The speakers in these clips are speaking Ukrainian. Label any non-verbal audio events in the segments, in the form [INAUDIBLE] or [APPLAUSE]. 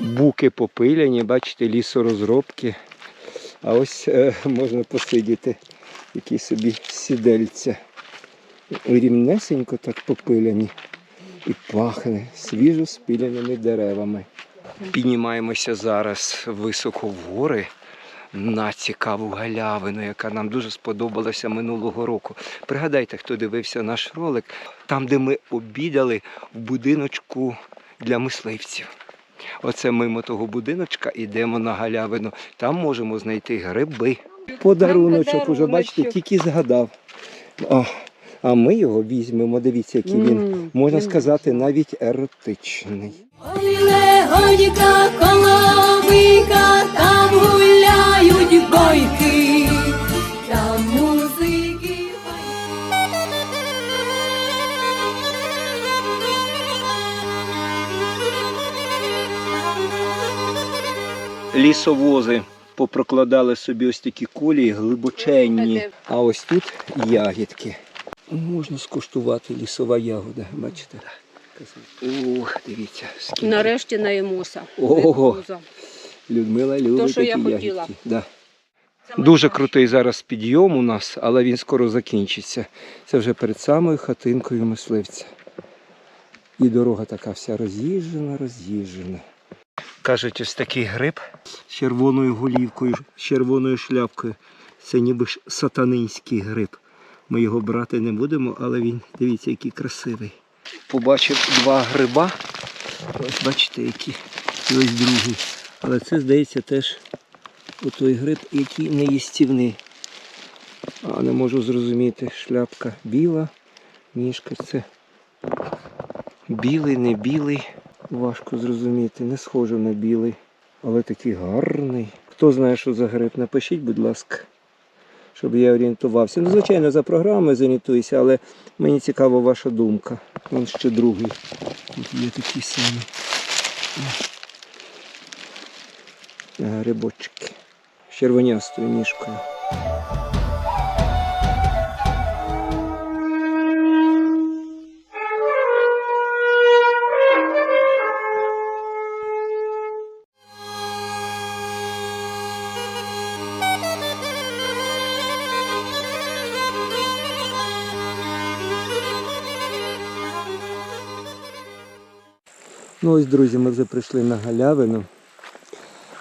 Луки попиляні, бачите, лісорозробки. А ось е, можна посидіти, які собі сідельця. Рівнесенько так попиляні. І пахне свіжо спіляними деревами. Піднімаємося зараз високо в гори на цікаву галявину, яка нам дуже сподобалася минулого року. Пригадайте, хто дивився наш ролик, там, де ми обідали в будиночку для мисливців. Оце мимо того будиночка йдемо на галявину. Там можемо знайти гриби. Подаруночок, уже бачите, тільки згадав. А, а ми його візьмемо. Дивіться, який він, можна сказати, навіть еротичний. Ой, легонька коломийка, там гуляють бойки, Лісовози попрокладали собі ось такі колії глибоченні. А ось тут ягідки. Можна скуштувати лісова ягода, бачите? Ух, дивіться, скільки. Нарешті наїмося. Ого. Людмила любить що я такі хотіла. ягідки. Да. Дуже крутий зараз підйом у нас, але він скоро закінчиться. Це вже перед самою хатинкою мисливця. І дорога така вся роз'їжджена, роз'їжджена. Кажуть, ось такий гриб з червоною голівкою, з червоною шляпкою. Це ніби ж сатанинський гриб. Ми його брати не будемо, але він, дивіться, який красивий. Побачив два гриба. Ось бачите, які. І ось другий. Але це, здається, теж той гриб, який не їстівний. А не можу зрозуміти. Шляпка біла, ніжка це білий, не білий. Важко зрозуміти, не схоже на білий, але такий гарний. Хто знає, що за гриб, напишіть, будь ласка, щоб я орієнтувався. Ну, звичайно, за програмою зорієнтуюся, але мені цікава ваша думка. Вон ще другий. Тут є такі самі. Грибочки. З червонястою ніжкою. Ну ось, друзі, ми вже прийшли на галявину,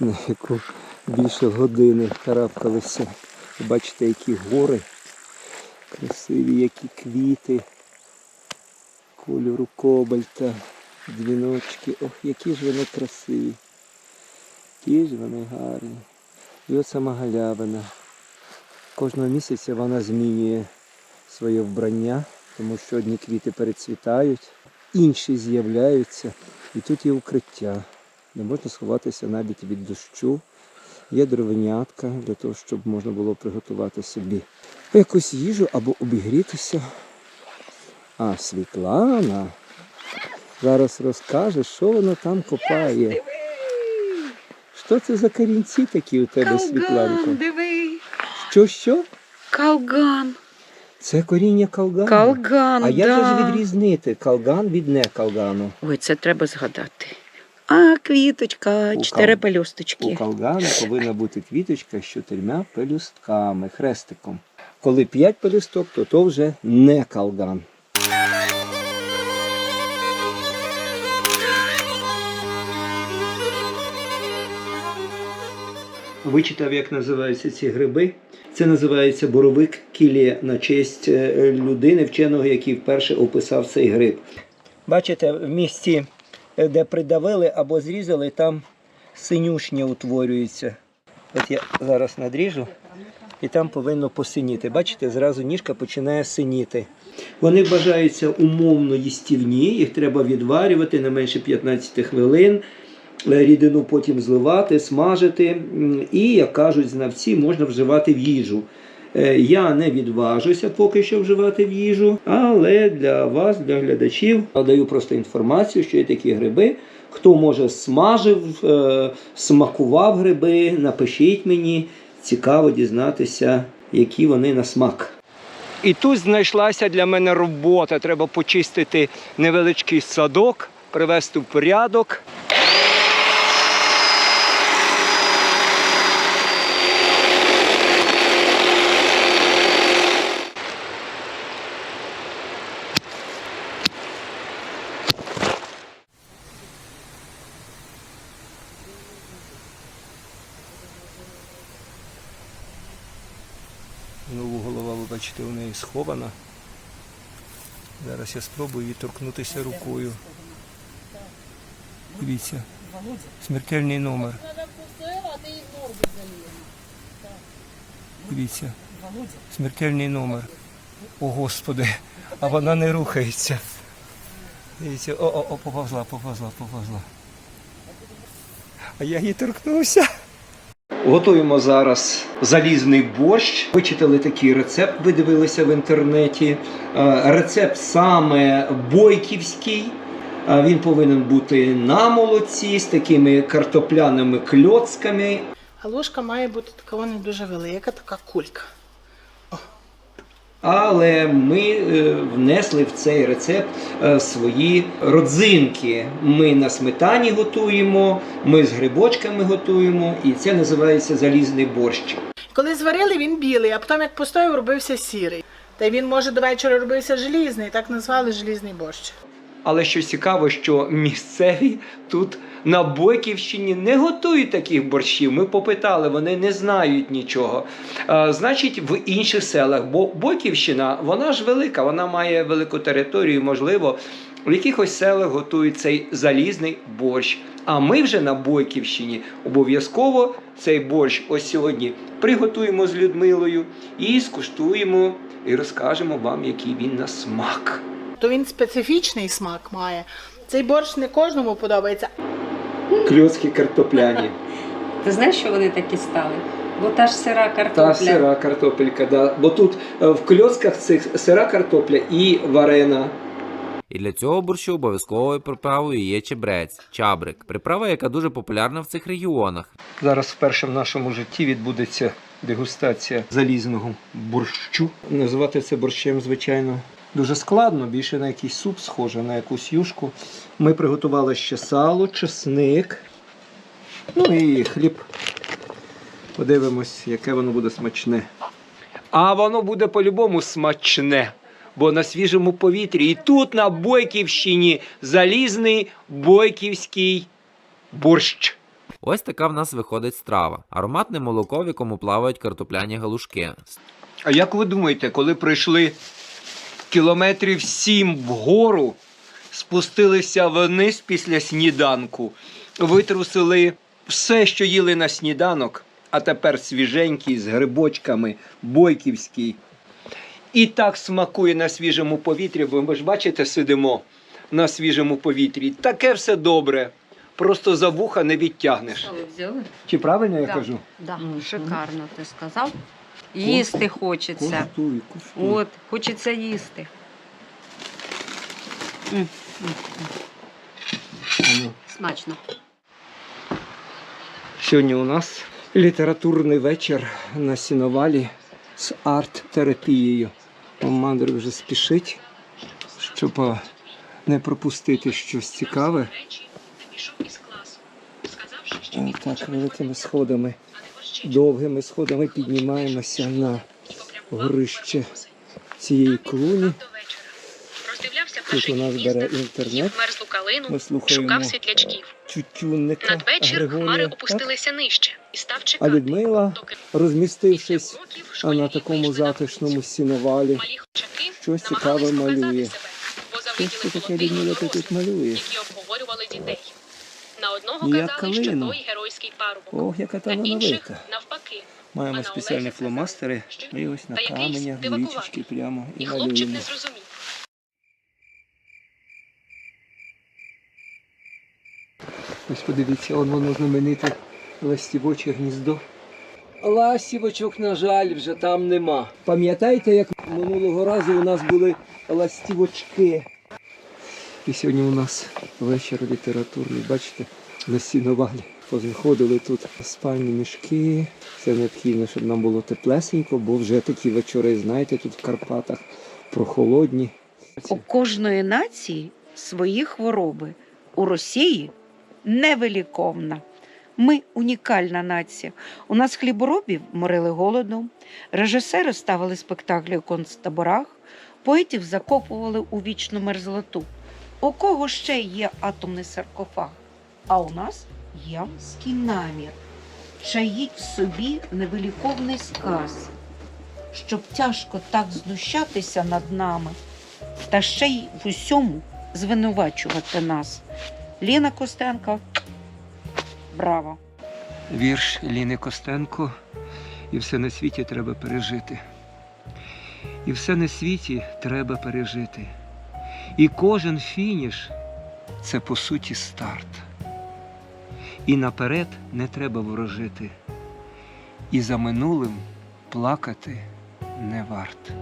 на яку більше години карабкалися. Бачите, які гори, красиві, які квіти, кольору кобальта, дзвіночки. Ох, які ж вони красиві. Які ж вони гарні. І от сама галявина. Кожного місяця вона змінює своє вбрання, тому що одні квіти перецвітають, інші з'являються. І тут є укриття, де можна сховатися навіть від дощу. Є дровенятка для того, щоб можна було приготувати собі якусь їжу або обігрітися. А Світлана зараз розкаже, що вона там копає. Що це за корінці такі у тебе, Світланко? диви. Що що? Калган. Це коріння калгану. Калган, А як да. же відрізнити калган від не калгану? Ой, це треба згадати. А, квіточка, У чотири кал- У пелюсточки. калгану повинна бути квіточка з чотирма пелюстками, хрестиком. Коли п'ять пелюсток, то то вже не калган. Вичитав, як називаються ці гриби. Це називається боровик кілія на честь е, людини, вченого, який вперше описав цей гриб. Бачите, в місці, е, де придавили або зрізали, там синюшні утворюються. От я зараз надріжу, і там повинно посиніти. Бачите, зразу ніжка починає синіти. Вони вважаються умовно їстівні, їх треба відварювати не менше 15 хвилин. Е, Рідину потім зливати, смажити. І, як кажуть знавці, можна вживати в їжу. Е, Я не відважуся поки що вживати в їжу, але для вас, для глядачів, даю просто інформацію, що є такі гриби. Хто може смажив, е, смакував гриби, напишіть мені. Цікаво дізнатися, які вони на смак. І тут знайшлася для мене робота. Треба почистити невеличкий садок, привести в порядок. Бачите, у неї схована. Зараз я спробую її торкнутися рукою. Дивіться. Смертельний номер. Дивіться. Смертельний номер. О, Господи, а вона не рухається. Дивіться, о, о, о, поповзла, поповзла, поповзла. А я її торкнувся. Готуємо зараз залізний борщ. Вичитали такий рецепт, ви дивилися в інтернеті. Е, Рецепт саме бойківський. Е, Він повинен бути на молоці з такими картопляними кльоцками. А ложка має бути така не дуже велика, така кулька. Але ми е, внесли в цей рецепт е, свої родзинки. Ми на сметані готуємо, ми з грибочками готуємо, і це називається залізний борщ. Коли зварили, він білий, а потім як постояв, робився сірий. Та й він може до вечора робився желізний, так назвали желізний борщ. Але що цікаво, що місцеві тут на Бойківщині не готують таких борщів. Ми попитали, вони не знають нічого. А, значить, в інших селах, бо Бойківщина, вона ж велика, вона має велику територію, можливо, в якихось селах готують цей залізний борщ. А ми вже на Бойківщині обов'язково цей борщ ось сьогодні приготуємо з Людмилою і скуштуємо і розкажемо вам, який він на смак. То він специфічний смак має. Цей борщ не кожному подобається. Кльоцкі картопляні. [LAUGHS] Ти знаєш, що вони такі стали? Бо та ж сира картопля. Та сира картопелька, да. Бо тут е, в кльоцках цих сира картопля і варена. І для цього борщу обов'язковою приправою є чебрець, чабрик, приправа, яка дуже популярна в цих регіонах. Зараз вперше в нашому житті відбудеться дегустація залізного борщу. Називати це борщем, звичайно, дуже складно, більше на якийсь суп схоже, на якусь юшку. Ми приготували ще сало, чесник, ну і хліб. Подивимось, яке воно буде смачне. А воно буде по-любому смачне, бо на свіжому повітрі. І тут на Бойківщині залізний бойківський борщ. Ось така в нас виходить страва. Ароматне молоко, в якому плавають картопляні галушки. А як ви думаєте, коли пройшли кілометрів сім вгору, спустилися вниз після сніданку, витрусили все, що їли на сніданок, а тепер свіженький з грибочками, бойківський. І так смакує на свіжому повітрі, бо ми ж бачите, сидимо на свіжому повітрі. Таке все добре. Просто за вуха не відтягнеш. Що ви взяли? Чи правильно я Да. кажу? Да, шикарно ти сказав. Їсти хочеться. От, хочеться їсти. М. Смачно. Сьогодні у нас літературний вечір на сіновалі з арт-терапією. Мандрик вже спішить, щоб не пропустити щось цікаве. Так, великими сходами, довгими сходами піднімаємося на горище цієї клуні. Тут у нас бере інтернет. Ми слухаємо. Тютюнника Надвечір хмари Григорія. Опустилися нижче і став А Людмила, розмістившись на такому затишному сіновалі, щось цікаве малює. Що таке Людмила тут малює? які обговорювали дітей. На одного Як казали, що той геройський парубок, Ох, яка та на інших навпаки. Маємо спеціальні Олеся фломастери. І ось на каменях, річечки прямо і І хлопчик не зрозумів. Ось подивіться, он воно знамените ластівоче гніздо. Ластівочок, на жаль, вже там нема. Пам'ятаєте, як минулого разу у нас були ластівочки? І сьогодні у нас вечір літературний, бачите, на сіновалі. Позаходили тут спальні мішки. Все необхідно, щоб нам було теплесенько, бо вже такі вечори, знаєте, тут в Карпатах прохолодні. У кожної нації свої хвороби. У Росії невиліковна. Ми унікальна нація. У нас хліборобів морили голодом, режисери ставили спектаклі у концтаборах, поетів закопували у вічну мерзлоту. У кого ще є атомний саркофаг? А у нас ямський намір. Чаїть в собі невиліковний сказ. щоб тяжко так знущатися над нами, та ще й в усьому звинувачувати нас. Ліна Костенко, браво! Вірш Ліни Костенко. І все на світі треба пережити. І все на світі треба пережити. І кожен фініш це по суті старт. І наперед не треба ворожити. І за минулим плакати не варт.